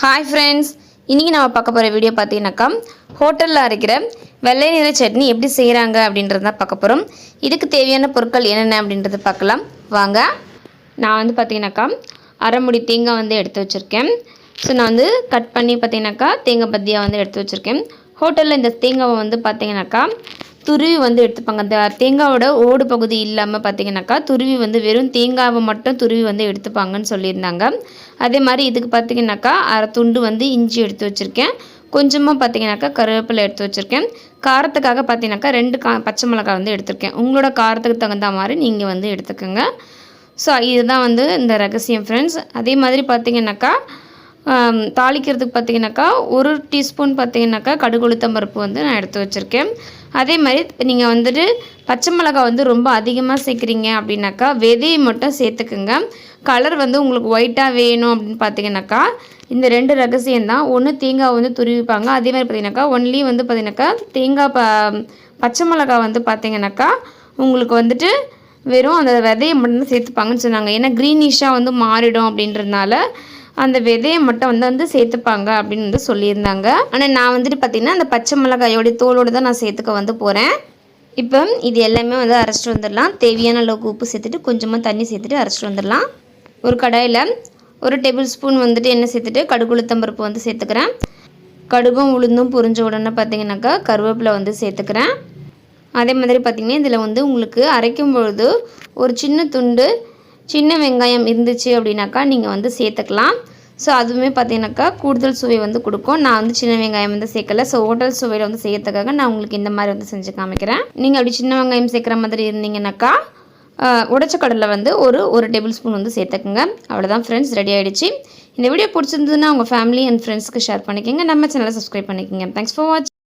Hi friends இன்றைக்கி நம்ம பார்க்க போகிற வீடியோ பார்த்தீங்கன்னாக்கா ஹோட்டலில் அரைக்கிற வெள்ளை நிற சட்னி எப்படி செய்கிறாங்க அப்படின்றது தான் பார்க்க போகிறோம் இதுக்கு தேவையான பொருட்கள் என்னென்ன அப்படின்றத பார்க்கலாம். வாங்க. நான் வந்து பார்த்தீங்கன்னாக்கா அரை முடி தேங்காய் வந்து எடுத்து வச்சுருக்கேன். ஸோ நான் வந்து கட் பண்ணி பார்த்தீங்கன்னாக்கா தேங்காய் பத்தியாக வந்து எடுத்து வச்சுருக்கேன். ஹோட்டலில் இந்த தேங்காவை வந்து பார்த்தீங்கன்னாக்கா துருவி வந்து எடுத்துப்பாங்க. அந்த தேங்காவோட ஓடு பகுதி இல்லாமல் பார்த்தீங்கன்னாக்கா துருவி வந்து வெறும் தேங்காவை மட்டும் துருவி வந்து எடுத்துப்பாங்கன்னு சொல்லியிருந்தாங்க. அதே மாதிரி இதுக்கு பார்த்தீங்கன்னாக்கா அரை துண்டு வந்து இஞ்சி எடுத்து வச்சுருக்கேன். கொஞ்சமாக பார்த்தீங்கன்னாக்கா கருவேப்பிலை எடுத்து வச்சுருக்கேன். காரத்துக்காக பார்த்தீங்கன்னாக்கா ரெண்டு கா பச்சை மிளகாய் வந்து எடுத்திருக்கேன். உங்களோட காரத்துக்கு தகுந்த மாதிரி நீங்கள் வந்து எடுத்துக்கோங்க. ஸோ இதுதான் வந்து இந்த ரகசியம் ஃப்ரெண்ட்ஸ் அதே மாதிரி பார்த்தீங்கன்னாக்கா தாளிக்கிறதுக்கு பார்த்தீங்கன்னாக்கா ஒரு டீஸ்பூன் பார்த்தீங்கன்னாக்கா கடுகுளுத்தம் பருப்பு வந்து நான் எடுத்து வச்சுருக்கேன். அதே மாதிரி நீங்கள் வந்துட்டு பச்சை மிளகா வந்து ரொம்ப அதிகமாக சேர்க்குறீங்க அப்படின்னாக்கா விதையை மட்டும் சேர்த்துக்குங்க. கலர் வந்து உங்களுக்கு ஒயிட்டாக வேணும் அப்படின்னு பார்த்தீங்கன்னாக்கா இந்த ரெண்டு ரகசியம் தான். ஒன்று தேங்காய் வந்து துருவிப்பாங்க. அதே மாதிரி பார்த்தீங்கன்னாக்கா ஒன்லி வந்து பார்த்தீங்கன்னாக்கா தேங்காய் ப பச்சை மிளகா வந்து பார்த்தீங்கன்னாக்கா உங்களுக்கு வந்துட்டு வெறும் அந்த விதையை மட்டும் சேர்த்துப்பாங்கன்னு சொன்னாங்க. ஏன்னா க்ரீனிஷாக வந்து மாறிடும் அப்படின்றதுனால அந்த விதையை மட்டும் வந்து வந்து சேர்த்துப்பாங்க அப்படின்னு வந்து சொல்லியிருந்தாங்க. ஆனால் நான் வந்துட்டு பார்த்திங்கன்னா அந்த பச்சை மிளகாயோடைய தோலோடு தான் நான் சேர்த்துக்க வந்து போகிறேன் இப்போ இது எல்லாமே வந்து அரைச்சிட்டு வந்துடலாம். தேவையான அளவுக்கு உப்பு சேர்த்துட்டு கொஞ்சமாக தண்ணி சேர்த்துட்டு அரைச்சிட்டு வந்துடலாம். ஒரு கடாயில் ஒரு டேபிள் ஸ்பூன் வந்துட்டு எண்ணெய் சேர்த்துட்டு கடுகு வந்து சேர்த்துக்கிறேன். கடுகும் உளுந்தும் புரிஞ்ச உடனே பார்த்தீங்கன்னாக்கா கருவேப்பிலை வந்து சேர்த்துக்கிறேன். அதே மாதிரி பார்த்திங்கன்னா இதில் வந்து உங்களுக்கு அரைக்கும் பொழுது ஒரு சின்ன துண்டு சின்ன வெங்காயம் இருந்துச்சு அப்படின்னாக்கா நீங்கள் வந்து சேர்த்துக்கலாம். ஸோ அதுவுமே பார்த்தீங்கன்னாக்கா கூடுதல் சுவை வந்து கொடுக்கும். நான் வந்து சின்ன வெங்காயம் வந்து சேர்க்கல. ஸோ ஹோட்டல் சுவையில் வந்து செய்யறதுக்காக நான் உங்களுக்கு இந்த மாதிரி வந்து செஞ்சு காமிக்கிறேன். நீங்கள் அப்படி சின்ன வெங்காயம் சேர்க்குற மாதிரி இருந்தீங்கன்னாக்கா உடச்ச கடலை வந்து ஒரு ஒரு டேபிள் ஸ்பூன் வந்து சேர்த்துக்குங்க. அவ்வளோதான் ஃப்ரெண்ட்ஸ் ரெடி ஆகிடுச்சு இந்த வீடியோ பிடிச்சிருந்ததுன்னா உங்கள் ஃபேமிலி அண்ட் ஃப்ரெண்ட்ஸ்க்கு ஷேர் பண்ணிக்கோங்க. நம்ம சேனலை சப்ஸ்கிரைப் பண்ணிக்கோங்க. தேங்க்ஸ் ஃபார் வாட்சிங்